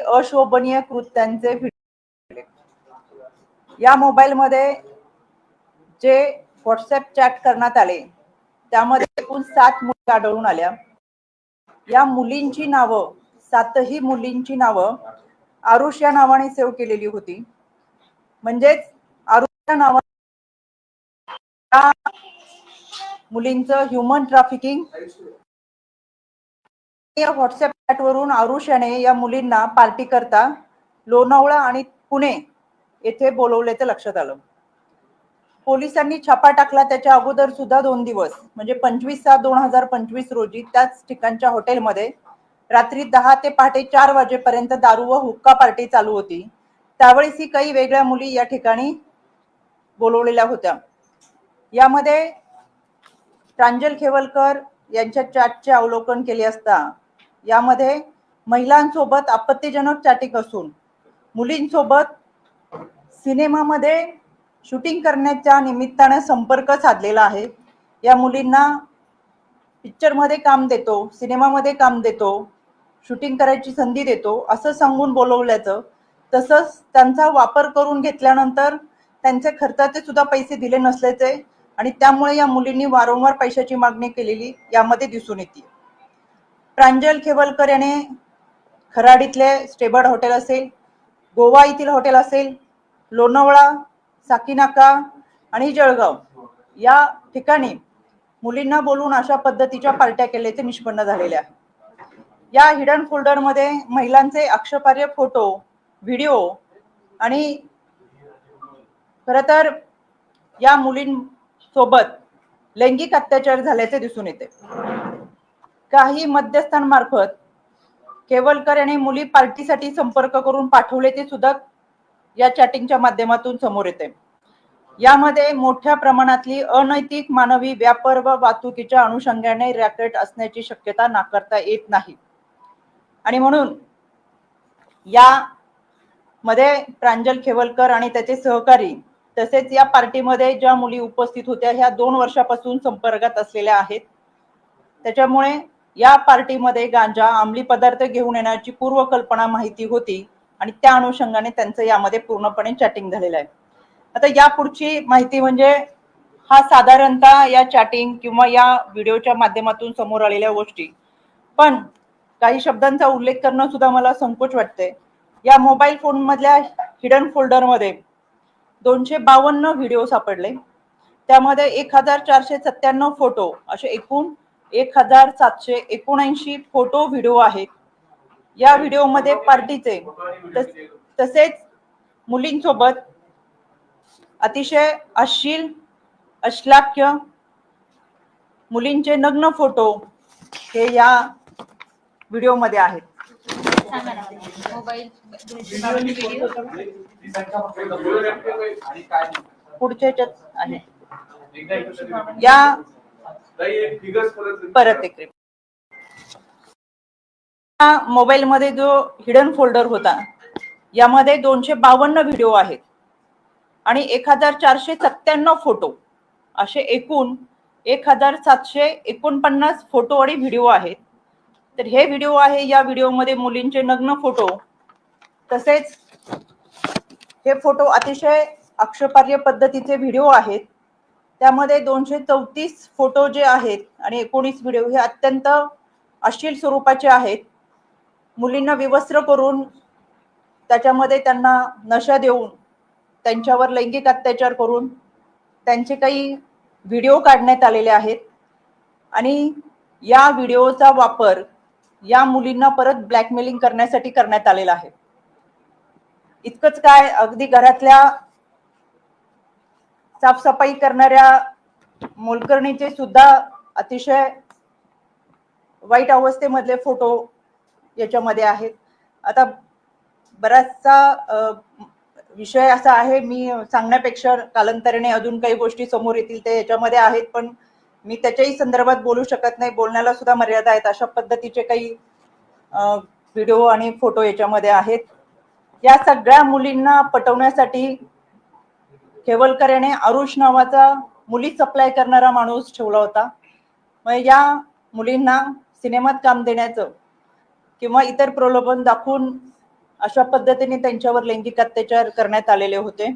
अशोभनीय कृत्यांचे व्हिडिओ या मोबाईलमध्ये जे व्हॉट्सअप चॅट करण्यात आले त्यामध्ये एकूण सात मुली आढळून आल्या. या मुलींची नावं सातही मुलींची नावं आरुष या नावाने सेव्ह केलेली होती. म्हणजेच आरुष या नावा मुलींचं ह्युमन ट्रॅफिकिंग या व्हॉट्सअप चॅटवरून आरुष याने या मुलींना पार्टी करता लोणावळा आणि पुणे येथे बोलवल्याचं लक्षात आलं. पोलिसांनी छापा टाकला त्याच्या अगोदर सुद्धा दोन दिवस म्हणजे पंचवीस सात दोन हजार पंचवीस रोजी त्याच ठिकाणच्या हॉटेलमध्ये रात्री दहा ते पहाटे चार वाजेपर्यंत दारू व हुक्का पार्टी चालू होती. त्यावेळेस ही काही वेगळ्या मुली या ठिकाणी बोलवलेल्या होत्या. यामध्ये प्रांजल खेवलकर यांच्या चॅटचे अवलोकन केले असता यामध्ये महिलांसोबत आपत्तीजनक चॅटिंग असून मुलींसोबत सिनेमामध्ये शूटिंग करण्याच्या निमित्तानं संपर्क साधलेला आहे. या मुलींना पिक्चरमध्ये काम देतो सिनेमामध्ये काम देतो शूटिंग करायची संधी देतो असं सांगून बोलवल्याचं. तसंच त्यांचा वापर करून घेतल्यानंतर त्यांचे खर्चाचे सुद्धा पैसे दिले नसल्याचे आणि त्यामुळे या मुलींनी वारंवार पैशाची मागणी केलेली यामध्ये दिसून येते. प्रांजल खेवलकर याने खराडीतले स्टेबर्ड हॉटेल असेल गोवा येथील हॉटेल असेल लोणावळा साकीनाका आणि जळगाव या ठिकाणी मुलींना बोलून अशा पद्धतीच्या पार्ट्या केल्याचे निष्पन्न झालेले आहे या हिडन फोल्डरमध्ये महिलांचे आक्षेपार्ह फोटो व्हिडिओ आणि खरं तर या मुलींसोबत लैंगिक अत्याचार झाल्याचे दिसून येते. काही मध्यस्थांमार्फत केवलकर यांनी मुली पार्टीसाठी संपर्क करून पाठवले ते सुद्धा या चॅटिंगच्या माध्यमातून समोर येते. यामध्ये मोठ्या प्रमाणातली अनैतिक मानवी व्यापार व वाहतुकीच्या अनुषंगाने रॅकेट असण्याची शक्यता नाकारता येत नाही. आणि म्हणून या मध्ये प्रांजल खेवलकर आणि त्याचे सहकारी तसेच या पार्टीमध्ये ज्या मुली उपस्थित होत्या ह्या दोन वर्षापासून संपर्कात असलेल्या आहेत. त्याच्यामुळे या पार्टीमध्ये गांजा अंमली पदार्थ घेऊन येण्याची पूर्वकल्पना माहिती होती आणि त्या अनुषंगाने त्यांचं यामध्ये पूर्णपणे चॅटिंग झालेलं आहे. आता या पुढची माहिती म्हणजे हा साधारणतः या चॅटिंग किंवा या व्हिडिओच्या माध्यमातून समोर आलेल्या गोष्टी. पण काही शब्दांचा उल्लेख करणं सुद्धा मला संकोच वाटते या मोबाईल फोन मधल्या हिडन फोल्डरमध्ये दोनशे बावन्न व्हिडिओ सापडले. त्यामध्ये एक हजार चारशे सत्त्याण्णव फोटो असे एकूण एक हजार सातशे एकोणऐंशी फोटो व्हिडिओ आहेत. या व्हिडिओमध्ये पार्टीचे तस- तसेच मुलींसोबत अतिशय अश्लील अश्लाख्य मुलींचे नग्न फोटो हे या व्हिडिओमध्ये आहेत. पुढचे आहे. या परत एक मोबाईल मध्ये जो हिडन फोल्डर होता यामध्ये दोनशे बावन्न व्हिडिओ आहेत आणि एक हजार चारशे सत्त्याण्णव फोटो असे एकूण एक हजार सातशे एकोणपन्नास फोटो आणि व्हिडिओ आहेत. तर हे व्हिडिओ आहे या व्हिडिओमध्ये मुलींचे नग्न फोटो तसेच हे फोटो अतिशय आक्षेपार्ह पद्धतीचे व्हिडिओ आहेत. त्यामध्ये दोनशे चौतीस फोटो जे आहेत आणि एकोणीस व्हिडिओ हे अत्यंत अश्लील स्वरूपाचे आहेत. मुलींना विवस्त्र करून त्याच्यामध्ये त्यांना नशा देऊन त्यांच्यावर लैंगिक अत्याचार करून त्यांचे काही व्हिडिओ काढण्यात आलेले आहेत. आणि या व्हिडिओचा वापर या मुलींना परत ब्लॅकमेलिंग करण्यासाठी करण्यात आलेला आहे. इतकंच काय अगदी घरातल्या साफसफाई करणाऱ्या मोलकर्णीचे सुद्धा अतिशय वाईट अवस्थेमधले फोटो याच्यामध्ये आहेत. आता बराचसा विषय असा आहे मी सांगण्यापेक्षा कालांतराने अजून काही गोष्टी समोर येतील ते याच्यामध्ये आहेत पण मी त्याच्याही संदर्भात बोलू शकत नाही. बोलण्याला सुद्धा मर्यादा आहेत अशा पद्धतीचे काही व्हिडिओ आणि फोटो याच्यामध्ये आहेत. या सगळ्या मुलींना पटवण्यासाठी केवलकर याने आरुष नावाचा मुली सप्लाय करणारा माणूस ठेवला होता. मग या मुलींना सिनेमात काम देण्याचं किंवा इतर प्रलोभन दाखवून अशा पद्धतीने त्यांच्यावर लैंगिक अत्याचार करण्यात आलेले होते.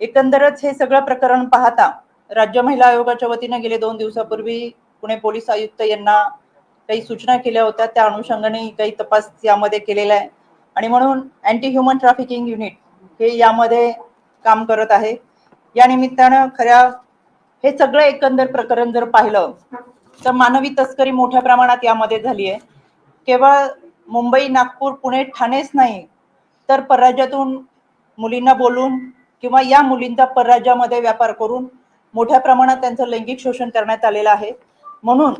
एकंदरच हे सगळं प्रकरण पाहता राज्य महिला आयोगाच्या वतीने गेले दोन दिवसापूर्वी पुणे पोलीस आयुक्त यांना काही सूचना केल्या होत्या. त्या अनुषंगाने काही तपास यामध्ये केलेला आहे. आणि म्हणून अँटी ह्युमन ट्रॅफिकिंग युनिट हे यामध्ये काम करत आहे. या निमित्तानं खऱ्या हे सगळं एकंदर प्रकरण जर पाहिलं तर मानवी तस्करी मोठ्या प्रमाणात यामध्ये झाली आहे. केवळ मुंबई नागपूर पुणे ठाणेच नाही तर परराज्यातून मुलींना बोलून किंवा या मुलींचा परराज्यामध्ये व्यापार करून मोठ्या प्रमाणात त्यांचं लैंगिक शोषण करण्यात आलेलं आहे. म्हणून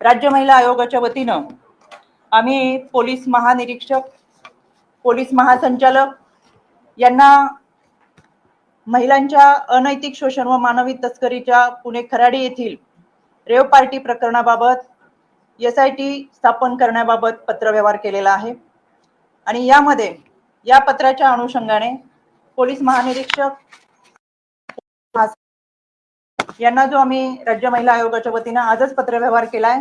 राज्य महिला आयोगाच्या वतीनं आम्ही पोलीस महानिरीक्षक पोलीस महासंचालक यांना महिलांच्या अनैतिक शोषण व मानवी तस्करीच्या पुणे खराडी येथील रेव पार्टी प्रकरणाबाबत एस आय टी स्थापन करण्याबाबत पत्रव्यवहार केलेला आहे. आणि यामध्ये या पत्राच्या अनुषंगाने पोलीस महानिरीक्षक यांना जो आम्ही राज्य महिला आयोगाच्या वतीनं आजच पत्रव्यवहार केलाय